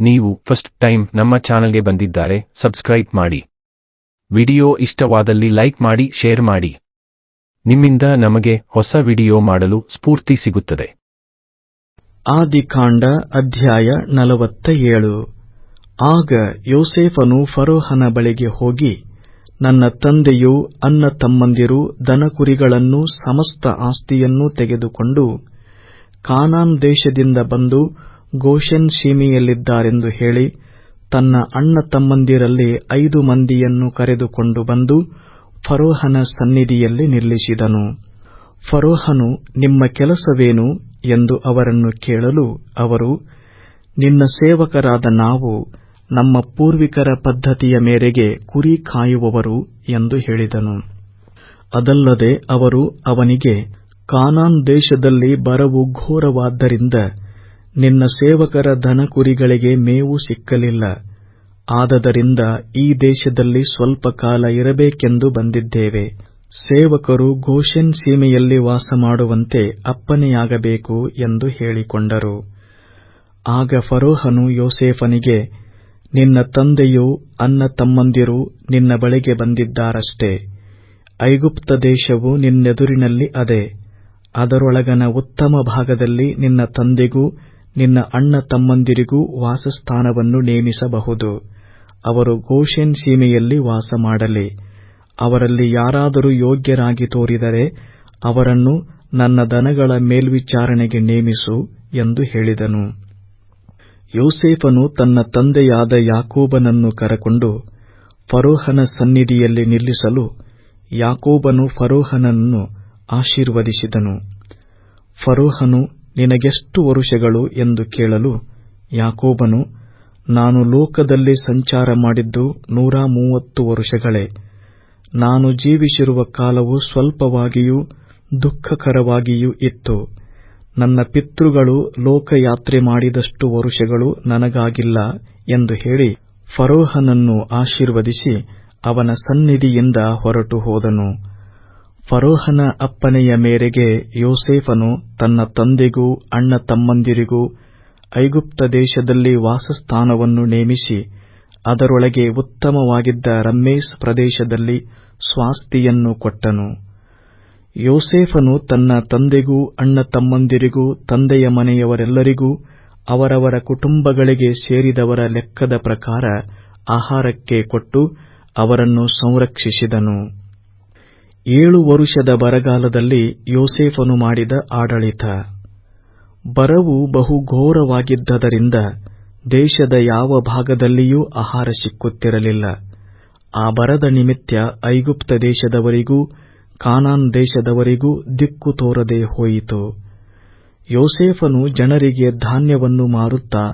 ನೀವು first time ನಮ್ಮ ಚಾನಲ್ಗೆ ಬಂದಿದ್ದಾರೆ, ಸಬ್ಸ್ಕ್ರೈಬ್ ಮಾಡಿ. ವಿಡಿಯೋ ಇಷ್ಟವಾದಲ್ಲಿ ಲೈಕ್ ಮಾಡಿ, ಶೇರ್ ಮಾಡಿ. ನಿಮ್ಮಿಂದ ನಮಗೆ ಹೊಸ ವಿಡಿಯೋ ಮಾಡಲು ಸ್ಫೂರ್ತಿ ಸಿಗುತ್ತದೆ. ಆದಿಕಾಂಡ ಅಧ್ಯಾಯ ನಲವತ್ತ ಏಳು ಆಗ ಯೋಸೇಫನು ಫರೋಹನ ಬಳಿಗೆ ಹೋಗಿ, ನನ್ನ ತಂದೆಯು ಅನ್ನ ತಮ್ಮಂದಿರು ದನಕುರಿಗಳನ್ನು ಸಮಸ್ತ ಆಸ್ತಿಯನ್ನೂ ತೆಗೆದುಕೊಂಡು ಕಾನಾನ್ ದೇಶದಿಂದ ಬಂದು ಗೋಷೆನ್ ಸೀಮೆಯಲ್ಲಿದ್ದಾರೆಂದು ಹೇಳಿ ತನ್ನ ಅಣ್ಣ ತಮ್ಮಂದಿರಲ್ಲಿ ಐದು ಮಂದಿಯನ್ನು ಕರೆದುಕೊಂಡು ಬಂದು ಫರೋಹನ ಸನ್ನಿಧಿಯಲ್ಲಿ ನಿಲ್ಲಿಸಿದನು. ಫರೋಹನು, ನಿಮ್ಮ ಕೆಲಸವೇನು? ಎಂದು ಅವರನ್ನು ಕೇಳಲು ಅವರು, ನಿನ್ನ ಸೇವಕರಾದ ನಾವು ನಮ್ಮ ಪೂರ್ವಿಕರ ಪದ್ಧತಿಯ ಮೇರೆಗೆ ಕುರಿ ಕಾಯುವವರು ಎಂದು ಹೇಳಿದನು. ಅದಲ್ಲದೆ ಅವರು ಅವನಿಗೆ, ಕಾನಾನ್ ದೇಶದಲ್ಲಿ ಬರವು ಘೋರವಾದ್ದರಿಂದ ನಿನ್ನ ಸೇವಕರ ದನಕುರಿಗಳಿಗೆ ಮೇವು ಸಿಕ್ಕಲಿಲ್ಲ. ಆದದರಿಂದ ಈ ದೇಶದಲ್ಲಿ ಸ್ವಲ್ಪ ಕಾಲ ಇರಬೇಕೆಂದು ಬಂದಿದ್ದೇವೆ. ಸೇವಕರು ಗೋಷೆನ್ ಸೀಮೆಯಲ್ಲಿ ವಾಸ ಮಾಡುವಂತೆ ಅಪ್ಪನೆಯಾಗಬೇಕು ಎಂದು ಹೇಳಿಕೊಂಡರು. ಆಗ ಫರೋಹನು ಯೋಸೇಫನಿಗೆ, ನಿನ್ನ ತಂದೆಯು ಅನ್ನ ತಮ್ಮಂದಿರು ನಿನ್ನ ಬಳಿಗೆ ಬಂದಿದ್ದಾರಷ್ಟೇ. ಐಗುಪ್ತ ದೇಶವು ನಿನ್ನೆದುರಿನಲ್ಲಿ ಅದೇ. ಅದರೊಳಗನ ಉತ್ತಮ ಭಾಗದಲ್ಲಿ ನಿನ್ನ ತಂದೆಗೂ ನಿನ್ನ ಅಣ್ಣ ತಮ್ಮಂದಿರಿಗೂ ವಾಸಸ್ಥಾನವನ್ನು ನೇಮಿಸಬಹುದು. ಅವರು ಗೋಷೆನ್ ಸೀಮೆಯಲ್ಲಿ ವಾಸ ಮಾಡಲಿ ಅವರಲ್ಲಿ ಯಾರಾದರೂ ಯೋಗ್ಯರಾಗಿ ತೋರಿದರೆ ಅವರನ್ನು ನನ್ನ ದನಗಳ ಮೇಲ್ವಿಚಾರಣೆಗೆ ನೇಮಿಸು ಎಂದು ಹೇಳಿದನು. ಯೋಸೇಫನು ತನ್ನ ತಂದೆಯಾದ ಯಾಕೋಬನನ್ನು ಕರಕೊಂಡು ಫರೋಹನ ಸನ್ನಿಧಿಯಲ್ಲಿ ನಿಲ್ಲಿಸಲು ಯಾಕೋಬನು ಫರೋಹನನ್ನು ಆಶೀರ್ವದಿಸಿದನು. ಫರೋಹನು ನಿನಗೆಷ್ಟು ವರುಷಗಳು ಎಂದು ಕೇಳಲು ಯಾಕೋಬನು, ನಾನು ಲೋಕದಲ್ಲಿ ಸಂಚಾರ ಮಾಡಿದ್ದು ನೂರ ಮೂವತ್ತು ವರುಷಗಳೇ. ನಾನು ಜೀವಿಸಿರುವ ಕಾಲವು ಸ್ವಲ್ಪವಾಗಿಯೂ ದುಃಖಕರವಾಗಿಯೂ ಇತ್ತು. ನನ್ನ ಪಿತೃಗಳು ಲೋಕಯಾತ್ರೆ ಮಾಡಿದಷ್ಟು ವರುಷಗಳು ನನಗಾಗಿಲ್ಲ ಎಂದು ಹೇಳಿ ಫರೋಹನನ್ನು ಆಶೀರ್ವದಿಸಿ ಅವನ ಸನ್ನಿಧಿಯಿಂದ ಹೊರಟು ಹೋದನು. ಫರೋಹನ ಅಪ್ಪನೆಯ ಮೇರೆಗೆ ಯೋಸೇಫನು ತನ್ನ ತಂದೆಗೂ ಅಣ್ಣ ತಮ್ಮಂದಿರಿಗೂ ಐಗುಪ್ತ ದೇಶದಲ್ಲಿ ವಾಸಸ್ಥಾನವನ್ನು ನೇಮಿಸಿ, ಅದರೊಳಗೆ ಉತ್ತಮವಾಗಿದ್ದ ರಮ್ಮೇಸ್ ಪ್ರದೇಶದಲ್ಲಿ ಸ್ವಾಸ್ತಿಯನ್ನು ಕೊಟ್ಟನು. ಯೋಸೇಫನು ತನ್ನ ತಂದೆಗೂ ಅಣ್ಣ ತಮ್ಮಂದಿರಿಗೂ ತಂದೆಯ ಮನೆಯವರೆಲ್ಲರಿಗೂ ಅವರವರ ಕುಟುಂಬಗಳಿಗೆ ಸೇರಿದವರ ಲೆಕ್ಕದ ಪ್ರಕಾರ ಆಹಾರಕ್ಕೆ ಕೊಟ್ಟು ಅವರನ್ನು ಸಂರಕ್ಷಿಸಿದನು. ಏಳು ವರುಷದ ಬರಗಾಲದಲ್ಲಿ ಯೋಸೇಫನು ಮಾಡಿದ ಆಡಳಿತ. ಬರವು ಬಹು ಘೋರವಾಗಿದ್ದರಿಂದ ದೇಶದ ಯಾವ ಭಾಗದಲ್ಲಿಯೂ ಆಹಾರ ಸಿಕ್ಕುತ್ತಿರಲಿಲ್ಲ. ಆ ಬರದ ನಿಮಿತ್ತ ಐಗುಪ್ತ ದೇಶದವರಿಗೂ, ಕಾನಾನ್ ದೇಶದವರಿಗೂ ದಿಕ್ಕು ತೋರದೆ ಹೋಯಿತು. ಯೋಸೇಫನು ಜನರಿಗೆ ಧಾನ್ಯವನ್ನು ಮಾರುತ್ತಾ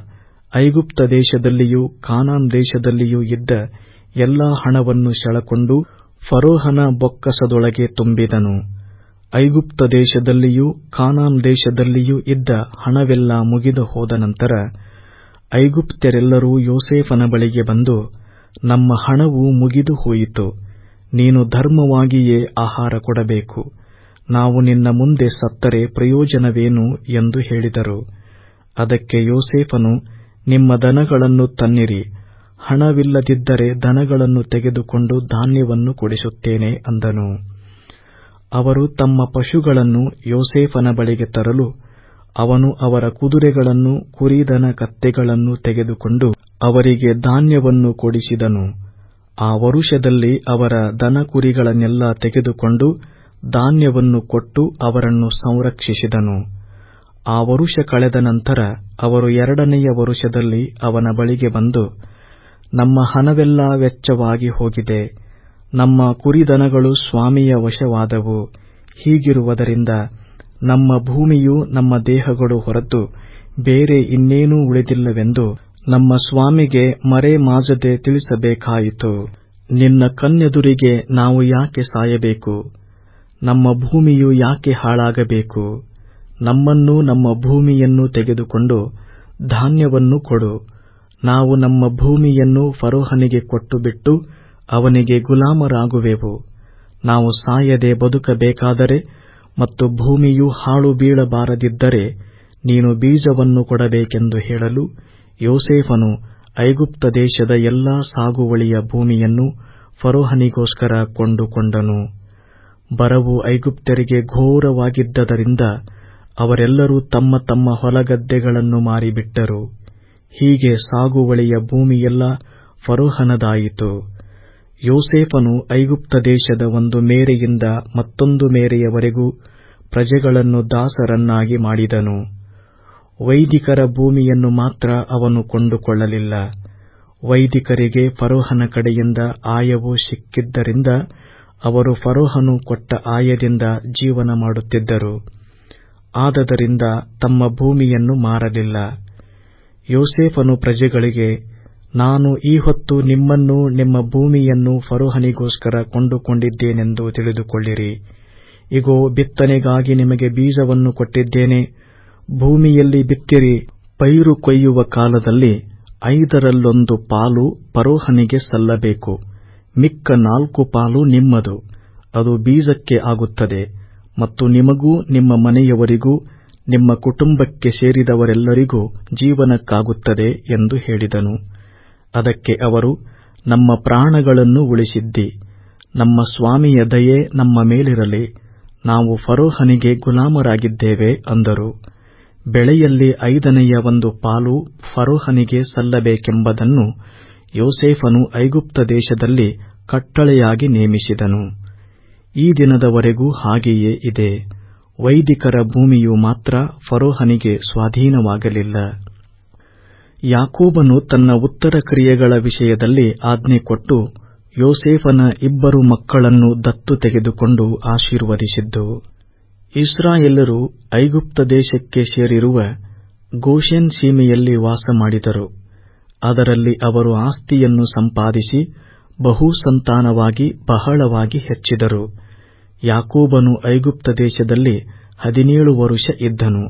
ಐಗುಪ್ತ ದೇಶದಲ್ಲಿಯೂ, ಕಾನಾನ್ ದೇಶದಲ್ಲಿಯೂ ಇದ್ದ ಎಲ್ಲಾ ಹಣವನ್ನು ಸೆಳಕೊಂಡು ಫರೋಹನ ಬೊಕ್ಕಸದೊಳಗೆ ತುಂಬಿದನು. ಐಗುಪ್ತ ದೇಶದಲ್ಲಿಯೂ ಖಾನಾಂ ದೇಶದಲ್ಲಿಯೂ ಇದ್ದ ಹಣವೆಲ್ಲ ಮುಗಿದು ಹೋದ ನಂತರ ಐಗುಪ್ತರೆಲ್ಲರೂ ಯೋಸೇಫನ ಬಳಿಗೆ ಬಂದು, ನಮ್ಮ ಹಣವು ಮುಗಿದು ಹೋಯಿತು, ನೀನು ಧರ್ಮವಾಗಿಯೇ ಆಹಾರ ಕೊಡಬೇಕು, ನಾವು ನಿನ್ನ ಮುಂದೆ ಸತ್ತರೆ ಪ್ರಯೋಜನವೇನು ಎಂದು ಹೇಳಿದರು. ಅದಕ್ಕೆ ಯೋಸೇಫನು, ನಿಮ್ಮ ದನಗಳನ್ನು ತನ್ನಿರಿ ಹಣವಿಲ್ಲದಿದ್ದರೆ ದನಗಳನ್ನು ತೆಗೆದುಕೊಂಡು ಧಾನ್ಯವನ್ನು ಕೊಡಿಸುತ್ತೇನೆ ಅಂದನು. ಅವರು ತಮ್ಮ ಪಶುಗಳನ್ನು ಯೋಸೇಫನ ಬಳಿಗೆ ತರಲು ಅವನು ಅವರ ಕುದುರೆಗಳನ್ನು, ಕುರಿದನ ಕತ್ತೆಗಳನ್ನು ತೆಗೆದುಕೊಂಡು ಅವರಿಗೆ ಧಾನ್ಯವನ್ನು ಕೊಡಿಸಿದನು. ಆ ವರುಷದಲ್ಲಿ ಅವರ ದನ ಕುರಿಗಳನ್ನೆಲ್ಲ ತೆಗೆದುಕೊಂಡು ಧಾನ್ಯವನ್ನು ಕೊಟ್ಟು ಅವರನ್ನು ಸಂರಕ್ಷಿಸಿದನು. ಆ ವರುಷ ಕಳೆದ ನಂತರ ಅವರು ಎರಡನೆಯ ವರುಷದಲ್ಲಿ ಅವನ ಬಳಿಗೆ ಬಂದು ನಮ್ಮ ಹಣವೆಲ್ಲ ವೆಚ್ಚವಾಗಿ ಹೋಗಿದೆ. ನಮ್ಮ ಕುರಿದನಗಳು ಸ್ವಾಮಿಯ ವಶವಾದವು. ಹೀಗಿರುವುದರಿಂದ ನಮ್ಮ ಭೂಮಿಯು ನಮ್ಮ ದೇಹಗಳು ಹೊರತು ಬೇರೆ ಇನ್ನೇನೂ ಉಳಿದಿಲ್ಲವೆಂದು ನಮ್ಮ ಸ್ವಾಮಿಗೆ ಮರೆಮಾಚದೆ ತಿಳಿಸಬೇಕಾಯಿತು. ನಿನ್ನ ಕಣ್ಣೆದುರಿಗೆ ನಾವು ಯಾಕೆ ಸಾಯಬೇಕು? ನಮ್ಮ ಭೂಮಿಯು ಯಾಕೆ ಹಾಳಾಗಬೇಕು? ನಮ್ಮನ್ನು ನಮ್ಮ ಭೂಮಿಯನ್ನು ತೆಗೆದುಕೊಂಡು ಧಾನ್ಯವನ್ನು ಕೊಡು. ನಾವು ನಮ್ಮ ಭೂಮಿಯನ್ನು ಫರೋಹನಿಗೆ ಕೊಟ್ಟುಬಿಟ್ಟು ಅವನಿಗೆ ಗುಲಾಮರಾಗುವೆವು. ನಾವು ಸಾಯದೆ ಬದುಕಬೇಕಾದರೆ ಮತ್ತು ಭೂಮಿಯು ಹಾಳು ಬೀಳಬಾರದಿದ್ದರೆ ನೀನು ಬೀಜವನ್ನು ಕೊಡಬೇಕೆಂದು ಹೇಳಲು ಯೋಸೇಫನು ಐಗುಪ್ತ ದೇಶದ ಎಲ್ಲಾ ಸಾಗುವಳಿಯ ಭೂಮಿಯನ್ನು ಫರೋಹನಿಗೋಸ್ಕರ ಕೊಂಡುಕೊಂಡನು. ಬರವು ಐಗುಪ್ತರಿಗೆ ಘೋರವಾಗಿದ್ದರಿಂದ ಅವರೆಲ್ಲರೂ ತಮ್ಮ ತಮ್ಮ ಹೊಲಗದ್ದೆಗಳನ್ನು ಮಾರಿಬಿಟ್ಟರು. ಹೀಗೆ ಸಾಗುವಳಿಯ ಭೂಮಿಯೆಲ್ಲ ಫರೋಹನದಾಯಿತು. ಯೋಸೇಫನು ಐಗುಪ್ತ ದೇಶದ ಒಂದು ಮೇರೆಯಿಂದ ಮತ್ತೊಂದು ಮೇರೆಯವರೆಗೂ ಪ್ರಜೆಗಳನ್ನು ದಾಸರನ್ನಾಗಿ ಮಾಡಿದನು. ವೈದಿಕರ ಭೂಮಿಯನ್ನು ಮಾತ್ರ ಅವನು ಕೊಂಡುಕೊಳ್ಳಲಿಲ್ಲ. ವೈದಿಕರಿಗೆ ಫರೋಹನ ಕಡೆಯಿಂದ ಆಯವು ಸಿಕ್ಕಿದ್ದರಿಂದ ಅವರು ಫರೋಹನು ಕೊಟ್ಟ ಆಯದಿಂದ ಜೀವನ ಮಾಡುತ್ತಿದ್ದರು. ಆದದರಿಂದ ತಮ್ಮ ಭೂಮಿಯನ್ನು ಮಾರಲಿಲ್ಲ. ಯೋಸೇಫನು ಪ್ರಜೆಗಳಿಗೆ, ನಾನು ಈ ಹೊತ್ತು ನಿಮ್ಮನ್ನು, ನಿಮ್ಮ ಭೂಮಿಯನ್ನು ಫರೋಹನಿಗೋಸ್ಕರ ಕೊಂಡುಕೊಂಡಿದ್ದೇನೆಂದು ತಿಳಿದುಕೊಳ್ಳಿರಿ. ಇಗೋ, ಬಿತ್ತನೆಗಾಗಿ ನಿಮಗೆ ಬೀಜವನ್ನು ಕೊಟ್ಟಿದ್ದೇನೆ. ಭೂಮಿಯಲ್ಲಿ ಬಿತ್ತಿರಿ. ಪೈರು ಕೊಯ್ಯುವ ಕಾಲದಲ್ಲಿ ಐದರಲ್ಲೊಂದು ಪಾಲು ಫರೋಹನಿಗೆ ಸಲ್ಲಬೇಕು. ಮಿಕ್ಕ ನಾಲ್ಕು ಪಾಲು ನಿಮ್ಮದು. ಅದು ಬೀಜಕ್ಕೆ ಆಗುತ್ತದೆ. ಮತ್ತು ನಿಮಗೂ, ನಿಮ್ಮ ಮನೆಯವರಿಗೂ ನಿಮ್ಮ ಕುಟುಂಬಕ್ಕೆ ಸೇರಿದವರೆಲ್ಲರಿಗೂ ಜೀವನಕ್ಕಾಗುತ್ತದೆ ಎಂದು ಹೇಳಿದನು. ಅದಕ್ಕೆ ಅವರು, ನಮ್ಮ ಪ್ರಾಣಗಳನ್ನು ಉಳಿಸಿದ್ದಿ, ನಮ್ಮ ಸ್ವಾಮಿಯ ದಯೆ ನಮ್ಮ ಮೇಲಿರಲಿ, ನಾವು ಫರೋಹನಿಗೆ ಗುಲಾಮರಾಗಿದ್ದೇವೆ ಅಂದರು. ಬೆಳೆಯಲ್ಲಿ ಐದನೆಯ ಒಂದು ಪಾಲು ಫರೋಹನಿಗೆ ಸಲ್ಲಬೇಕೆಂಬುದನ್ನು ಯೋಸೇಫನು ಐಗುಪ್ತ ದೇಶದಲ್ಲಿ ಕಟ್ಟಳೆಯಾಗಿ ನೇಮಿಸಿದನು. ಈ ದಿನದವರೆಗೂ ಹಾಗೆಯೇ ಇದೆ. ವೈದಿಕರ ಭೂಮಿಯು ಮಾತ್ರ ಫರೋಹನಿಗೆ ಸ್ವಾಧೀನವಾಗಲಿಲ್ಲ. ಯಾಕೋಬನು ತನ್ನ ಉತ್ತರ ಕ್ರಿಯೆಗಳ ವಿಷಯದಲ್ಲಿ ಆಜ್ಞೆ ಕೊಟ್ಟು ಯೋಸೇಫನ ಇಬ್ಬರು ಮಕ್ಕಳನ್ನು ದತ್ತು ತೆಗೆದುಕೊಂಡು ಆಶೀರ್ವದಿಸಿದ್ದು. ಇಸ್ರಾಯೇಲರು ಐಗುಪ್ತ ದೇಶಕ್ಕೆ ಸೇರಿರುವ ಗೋಷೆನ್ ಸೀಮೆಯಲ್ಲಿ ವಾಸ ಮಾಡಿದರು. ಅದರಲ್ಲಿ ಅವರು ಆಸ್ತಿಯನ್ನು ಸಂಪಾದಿಸಿ ಬಹುಸಂತಾನವಾಗಿ ಬಹಳವಾಗಿ ಹೆಚ್ಚಿದರು. ಯಾಕೋಬನು ಐಗುಪ್ತ ದೇಶದಲ್ಲಿ ಹದಿನೇಳು ವರುಷ ಇದ್ದನು.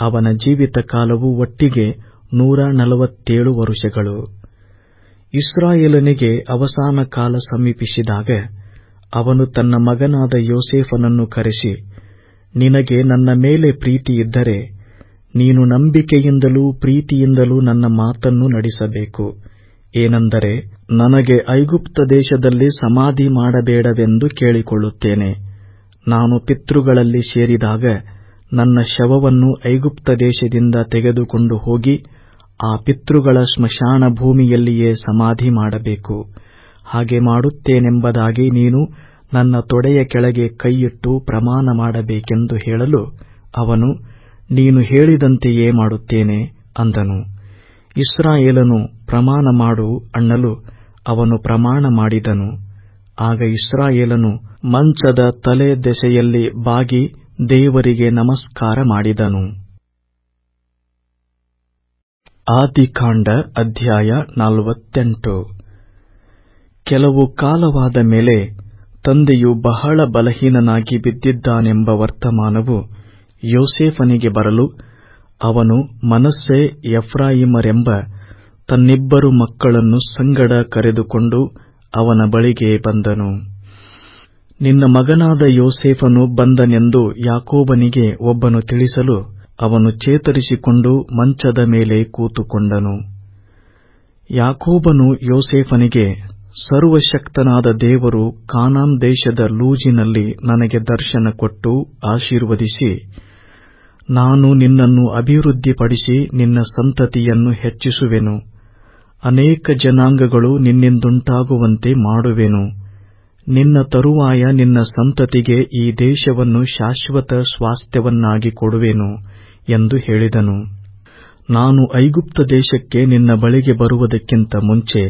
ಅವನ ಜೀವಿತ ಕಾಲವು ಒಟ್ಟಿಗೆ ನೂರ ನಲವತ್ತೇಳು ವರುಷಗಳು. ಇಸ್ರಾಯೇಲನಿಗೆ ಅವಸಾನ ಕಾಲ ಸಮೀಪಿಸಿದಾಗ ಅವನು ತನ್ನ ಮಗನಾದ ಯೋಸೇಫನನ್ನು ಕರೆಸಿ, ನಿನಗೆ ನನ್ನ ಮೇಲೆ ಪ್ರೀತಿಯಿದ್ದರೆ ನೀನು ನಂಬಿಕೆಯಿಂದಲೂ ಪ್ರೀತಿಯಿಂದಲೂ ನನ್ನ ಮಾತನ್ನು ನಡೆಸಬೇಕು. ಏನೆಂದರೆ ನನಗೆ ಐಗುಪ್ತ ದೇಶದಲ್ಲಿ ಸಮಾಧಿ ಮಾಡಬೇಡವೆಂದು ಕೇಳಿಕೊಳ್ಳುತ್ತೇನೆ. ನಾನು ಪಿತೃಗಳಲ್ಲಿ ಸೇರಿದಾಗ ನನ್ನ ಶವವನ್ನು ಐಗುಪ್ತ ದೇಶದಿಂದ ತೆಗೆದುಕೊಂಡು ಹೋಗಿ ಆ ಪಿತೃಗಳ ಸ್ಮಶಾನ ಭೂಮಿಯಲ್ಲಿಯೇ ಸಮಾಧಿ ಮಾಡಬೇಕು. ಹಾಗೆ ಮಾಡುತ್ತೇನೆಂಬುದಾಗಿ ನೀನು ನನ್ನ ತೊಡೆಯ ಕೆಳಗೆ ಕೈಯಿಟ್ಟು ಪ್ರಮಾಣ ಮಾಡಬೇಕೆಂದು ಹೇಳಲು ಅವನು, ನೀನು ಹೇಳಿದಂತೆಯೇ ಮಾಡುತ್ತೇನೆ ಅಂದನು. ಇಸ್ರಾಯೇಲನು ಪ್ರಮಾಣ ಮಾಡು ಅನ್ನಲು ಅವನು ಪ್ರಮಾಣ ಮಾಡಿದನು. ಆಗ ಇಸ್ರಾಯೇಲನು ಮಂಚದ ತಲೆ ದೆಸೆಯಲ್ಲಿ ಬಾಗಿ ದೇವರಿಗೆ ನಮಸ್ಕಾರ ಮಾಡಿದನು. ಆದಿಕಾಂಡ ಅಧ್ಯಾಯ ನಲವತ್ತೆಂಟು. ಕೆಲವು ಕಾಲವಾದ ಮೇಲೆ ತಂದೆಯು ಬಹಳ ಬಲಹೀನನಾಗಿ ಬಿದ್ದಿದ್ದಾನೆಂಬ ವರ್ತಮಾನವು ಯೋಸೇಫನಿಗೆ ಬರಲು ಅವನು ಮನಸ್ಸೆ ಎಫ್ರಾಯಿಮರೆಂಬ ತನ್ನಿಬ್ಬರು ಮಕ್ಕಳನ್ನು ಸಂಗಡ ಕರೆದುಕೊಂಡು ಅವನ ಬಳಿಗೆ ಬಂದನು. ನಿನ್ನ ಮಗನಾದ ಯೋಸೇಫನು ಬಂದನೆಂದು ಯಾಕೋಬನಿಗೆ ಒಬ್ಬನು ತಿಳಿಸಲು ಅವನು ಚೇತರಿಸಿಕೊಂಡು ಮಂಚದ ಮೇಲೆ ಕೂತುಕೊಂಡನು. ಯಾಕೋಬನು ಯೋಸೇಫನಿಗೆ, ಸರ್ವಶಕ್ತನಾದ ದೇವರು ಕಾನಾನ್ ದೇಶದ ಲೂಜಿನಲ್ಲಿ ನನಗೆ ದರ್ಶನ ಕೊಟ್ಟು ಆಶೀರ್ವದಿಸಿ, ನಾನು ನಿನ್ನನ್ನು ಅಭಿವೃದ್ಧಿಪಡಿಸಿ ನಿನ್ನ ಸಂತತಿಯನ್ನು ಹೆಚ್ಚಿಸುವೆನು. ಅನೇಕ ಜನಾಂಗಗಳು ನಿನ್ನಿಂದುಂಟಾಗುವಂತೆ ಮಾಡುವೆನು. ನಿನ್ನ ತರುವಾಯ ನಿನ್ನ ಸಂತತಿಗೆ ಈ ದೇಶವನ್ನು ಶಾಶ್ವತ ಸ್ವಾಸ್ಥ್ಯವನ್ನಾಗಿ ಕೊಡುವೆನು ಎಂದು ಹೇಳಿದನು. ನಾನು ಐಗುಪ್ತ ದೇಶಕ್ಕೆ ನಿನ್ನ ಬಳಿಗೆ ಬರುವುದಕ್ಕಿಂತ ಮುಂಚೆ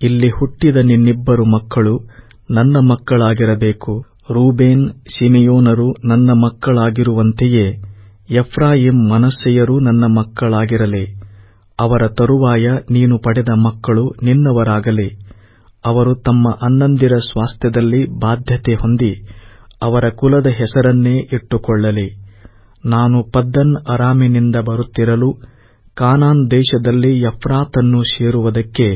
ಇಲ್ಲಿ ಹುಟ್ಟಿದ ನಿನ್ನಿಬ್ಬರು ಮಕ್ಕಳು ನನ್ನ ಮಕ್ಕಳಾಗಿರಬೇಕು. ರೂಬೇನ್ ಸಿಮೆಯೋನರು ನನ್ನ ಮಕ್ಕಳಾಗಿರುವಂತೆಯೇ ಎಫ್ರಾಯಿಂ ಮನಸ್ಸೆಯರೂ ನನ್ನ ಮಕ್ಕಳಾಗಿರಲಿ. ಅವರ ತರುವಾಯ ನೀನು ಪಡೆದ ಮಕ್ಕಳು ನಿನ್ನವರಾಗಲಿ. ಅವರು ತಮ್ಮ ಅಣ್ಣಂದಿರ ಸ್ವಾಸ್ಥ್ಯದಲ್ಲಿ ಬಾಧ್ಯತೆ ಹೊಂದಿ ಅವರ ಕುಲದ ಹೆಸರನ್ನೇ ಇಟ್ಟುಕೊಳ್ಳಲಿ. ನಾನು ಪದ್ದನ್ ಅರಾಮಿನಿಂದ ಬರುತ್ತಿರಲು ಕಾನಾನ್ ದೇಶದಲ್ಲಿ ಯಫ್ರಾತನ್ನು ಸೇರುವುದಕ್ಕೆ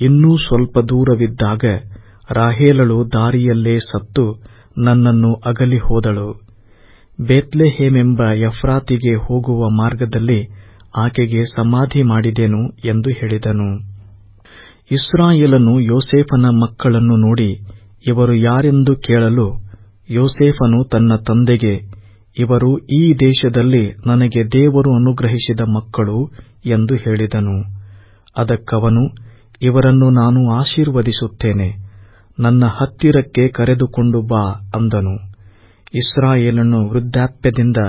ಇನ್ನೂ ಸ್ವಲ್ಪ ದೂರವಿದ್ದಾಗ ರಾಹೇಲಳು ದಾರಿಯಲ್ಲೇ ಸತ್ತು ನನ್ನನ್ನು ಅಗಲಿ ಹೋದಳು ಬೇತ್ಲೆಹೇಮೆಂಬ ಯಫ್ರಾತಿಗೆ ಹೋಗುವ ಮಾರ್ಗದಲ್ಲಿ ಆಕೆಗೆ ಸಮಾಧಿ ಮಾಡಿದೆನು ಎಂದು ಹೇಳಿದನು. ಇಸ್ರಾಯೇಲನು ಯೋಸೇಫನ ಮಕ್ಕಳನ್ನು ನೋಡಿ, ಇವರು ಯಾರೆಂದು ಕೇಳಲು ಯೋಸೇಫನು ತನ್ನ ತಂದೆಗೆ, ಇವರು ಈ ದೇಶದಲ್ಲಿ ನನಗೆ ದೇವರು ಅನುಗ್ರಹಿಸಿದ ಮಕ್ಕಳು ಎಂದು ಹೇಳಿದನು. ಅದಕ್ಕವನು, ಇವರನ್ನು ನಾನು ಆಶೀರ್ವದಿಸುತ್ತೇನೆ, ನನ್ನ ಹತ್ತಿರಕ್ಕೆ ಕರೆದುಕೊಂಡು ಬಾ ಅಂದನು. ಇಸ್ರಾಯೇಲನು ವೃದ್ಧಾಪ್ಯದಿಂದ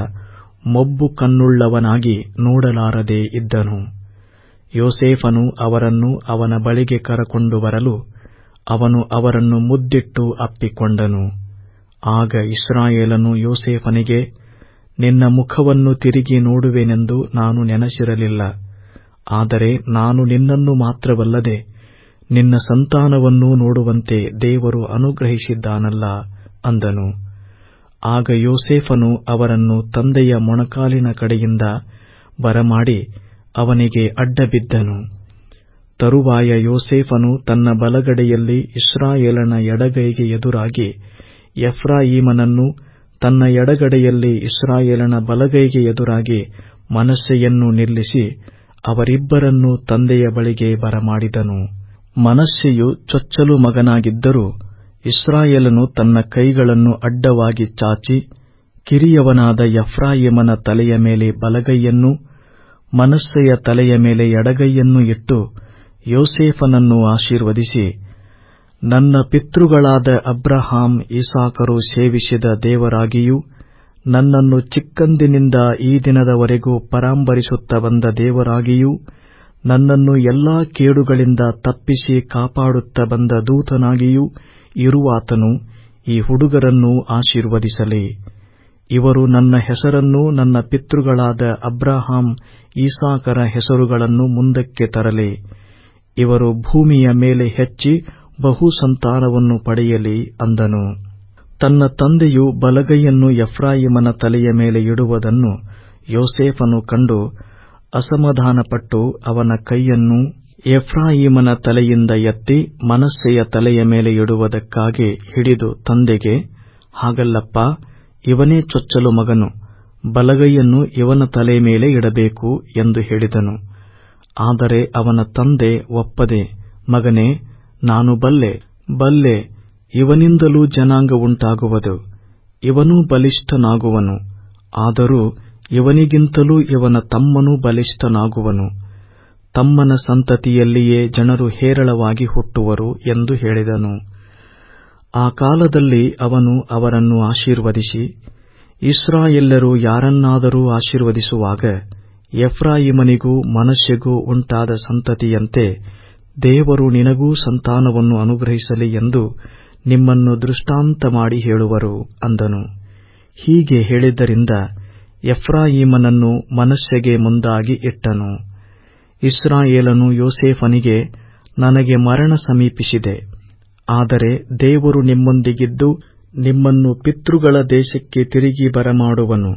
ಮೊಬ್ಬು ಕಣ್ಣುಳ್ಳವನಾಗಿ ನೋಡಲಾರದೆ ಇದ್ದನು. ಯೋಸೇಫನು ಅವರನ್ನು ಅವನ ಬಳಿಗೆ ಕರಕೊಂಡು ಬರಲು ಅವನು ಅವರನ್ನು ಮುದ್ದಿಟ್ಟು ಅಪ್ಪಿಕೊಂಡನು. ಆಗ ಇಸ್ರಾಯೇಲನು ಯೋಸೇಫನಿಗೆ, ನಿನ್ನ ಮುಖವನ್ನು ತಿರುಗಿ ನೋಡುವೆನೆಂದು ನಾನು ನೆನಸಿರಲಿಲ್ಲ. ಆದರೆ ನಾನು ನಿನ್ನನ್ನು ಮಾತ್ರವಲ್ಲದೆ ನಿನ್ನ ಸಂತಾನವನ್ನೂ ನೋಡುವಂತೆ ದೇವರು ಅನುಗ್ರಹಿಸಿದ್ದಾನಲ್ಲ ಅಂದನು. ಆಗ ಯೋಸೇಫನು ಅವರನ್ನು ತಂದೆಯ ಮೊಣಕಾಲಿನ ಕಡೆಯಿಂದ ಬರಮಾಡಿ ಅವನಿಗೆ ಅಡ್ಡಬಿದ್ದನು. ತರುವಾಯ ಯೋಸೇಫನು ತನ್ನ ಬಲಗಡೆಯಲ್ಲಿ ಇಸ್ರಾಯೇಲನ ಎಡಗೈಗೆ ಎದುರಾಗಿ ಎಫ್ರಾಯೀಮನನ್ನು ತನ್ನ ಎಡಗಡೆಯಲ್ಲಿ ಇಸ್ರಾಯೇಲನ ಬಲಗೈಗೆ ಎದುರಾಗಿ ಮನಸ್ಸೆಯನ್ನು ನಿಲ್ಲಿಸಿ ಅವರಿಬ್ಬರನ್ನು ತಂದೆಯ ಬಳಿಗೆ ಬರಮಾಡಿದನು. ಮನಸ್ಸೆಯು ಚೊಚ್ಚಲು ಮಗನಾಗಿದ್ದರೂ ಇಸ್ರಾಯೇಲನು ತನ್ನ ಕೈಗಳನ್ನು ಅಡ್ಡವಾಗಿ ಚಾಚಿ ಕಿರಿಯವನಾದ ಯಫ್ರಾಯಿಮನ ತಲೆಯ ಮೇಲೆ ಬಲಗೈಯನ್ನು, ಮನಸ್ಸೆಯ ತಲೆಯ ಮೇಲೆ ಎಡಗೈಯನ್ನು ಇಟ್ಟು ಯೋಸೇಫನನ್ನು ಆಶೀರ್ವದಿಸಿ, ನನ್ನ ಪಿತೃಗಳಾದ ಅಬ್ರಹಾಂ, ಇಸಾಕರು ಸೇವಿಸಿದ ದೇವರಾಗಿಯೂ ನನ್ನನ್ನು ಚಿಕ್ಕಂದಿನಿಂದ ಈ ದಿನದವರೆಗೂ ಪರಾಂಬರಿಸುತ್ತ ಬಂದ ದೇವರಾಗಿಯೂ ನನ್ನನ್ನು ಎಲ್ಲಾ ಕೇಡುಗಳಿಂದ ತಪ್ಪಿಸಿ ಕಾಪಾಡುತ್ತ ಬಂದ ದೂತನಾಗಿಯೂ ಇರುವಾತನು ಈ ಹುಡುಗರನ್ನು ಆಶೀರ್ವದಿಸಲಿ. ಇವರು ನನ್ನ ಹೆಸರನ್ನು ನನ್ನ ಪಿತೃಗಳಾದ ಅಬ್ರಾಹಾಂ, ಈಸಾಕರ ಹೆಸರುಗಳನ್ನು ಮುಂದಕ್ಕೆ ತರಲಿ. ಇವರು ಭೂಮಿಯ ಮೇಲೆ ಹೆಚ್ಚಿ ಬಹು ಸಂತಾನವನ್ನು ಪಡೆಯಲಿ ಅಂದನು. ತನ್ನ ತಂದೆಯು ಬಲಗೈಯನ್ನು ಎಫ್ರಾಯಿಮನ ತಲೆಯ ಮೇಲೆ ಇಡುವುದನ್ನು ಯೋಸೇಫನು ಕಂಡು ಅಸಮಾಧಾನಪಟ್ಟು ಅವನ ಕೈಯನ್ನು ಎಫ್ರಾಯಿಮನ ತಲೆಯಿಂದ ಎತ್ತಿ ಮನಸ್ಸೆಯ ತಲೆಯ ಮೇಲೆ ಇಡುವುದಕ್ಕಾಗಿ ಹಿಡಿದು ತಂದೆಗೆ, ಹಾಗಲ್ಲಪ್ಪ, ಇವನೇ ಚೊಚ್ಚಲು ಮಗನು, ಬಲಗೈಯನ್ನು ಇವನ ತಲೆ ಮೇಲೆ ಇಡಬೇಕು ಎಂದು ಹೇಳಿದನು. ಆದರೆ ಅವನ ತಂದೆ ಒಪ್ಪದೆ, ಮಗನೇ, ನಾನು ಬಲ್ಲೆ ಬಲ್ಲೆ, ಇವನಿಂದಲೂ ಜನಾಂಗ ಉಂಟಾಗುವುದು, ಇವನೂ ಬಲಿಷ್ಠನಾಗುವನು, ಆದರೂ ಇವನಿಗಿಂತಲೂ ಇವನ ತಮ್ಮನೂ ಬಲಿಷ್ಠನಾಗುವನು. ತಮ್ಮನ ಸಂತತಿಯಲ್ಲಿಯೇ ಜನರು ಹೇರಳವಾಗಿ ಹುಟ್ಟುವರು ಎಂದು ಹೇಳಿದನು. ಆ ಕಾಲದಲ್ಲಿ ಅವನು ಅವರನ್ನು ಆಶೀರ್ವದಿಸಿ ಇಸ್ರಾಯೆಲ್ಲರು ಯಾರನ್ನಾದರೂ ಆಶೀರ್ವದಿಸುವಾಗ ಎಫ್ರಾಯಿಮನಿಗೂ ಮನಸ್ಸೆಗೂ ಉಂಟಾದ ಸಂತತಿಯಂತೆ ದೇವರು ನಿನಗೂ ಸಂತಾನವನ್ನು ಅನುಗ್ರಹಿಸಲಿ ಎಂದು ನಿಮ್ಮನ್ನು ದೃಷ್ಟಾಂತ ಮಾಡಿ ಹೇಳುವರು ಅಂದನು. ಹೀಗೆ ಹೇಳಿದ್ದರಿಂದ ಎಫ್ರಾಯಿಮನನ್ನು ಮನಸ್ಸೆಗೆ ಮುಂದಾಗಿ ಇಟ್ಟನು. ಇಸ್ರಾಯೇಲನು ಯೋಸೇಫನಿಗೆ, ನನಗೆ ಮರಣ ಸಮೀಪಿಸಿದೆ. ಆದರೆ ದೇವರು ನಿಮ್ಮೊಂದಿಗಿದ್ದು ನಿಮ್ಮನ್ನು ಪಿತೃಗಳ ದೇಶಕ್ಕೆ ತಿರುಗಿ ಬರಮಾಡುವನು.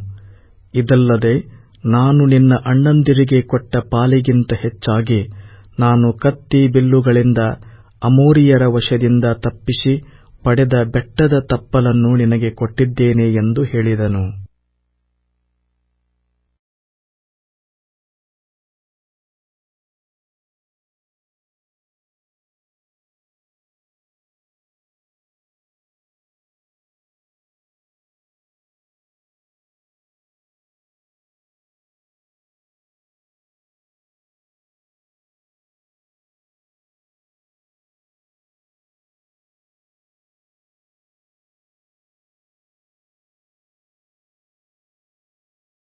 ಇದಲ್ಲದೆ ನಾನು ನಿನ್ನ ಅಣ್ಣಂದಿರಿಗೆ ಕೊಟ್ಟ ಪಾಲಿಗಿಂತ ಹೆಚ್ಚಾಗಿ ನಾನು ಕತ್ತಿ ಬಿಲ್ಲುಗಳಿಂದ ಅಮೋರಿಯರ ವಶದಿಂದ ತಪ್ಪಿಸಿ ಪಡೆದ ಬೆಟ್ಟದ ತಪ್ಪಲನ್ನು ನಿನಗೆ ಕೊಟ್ಟಿದ್ದೇನೆ ಎಂದು ಹೇಳಿದನು.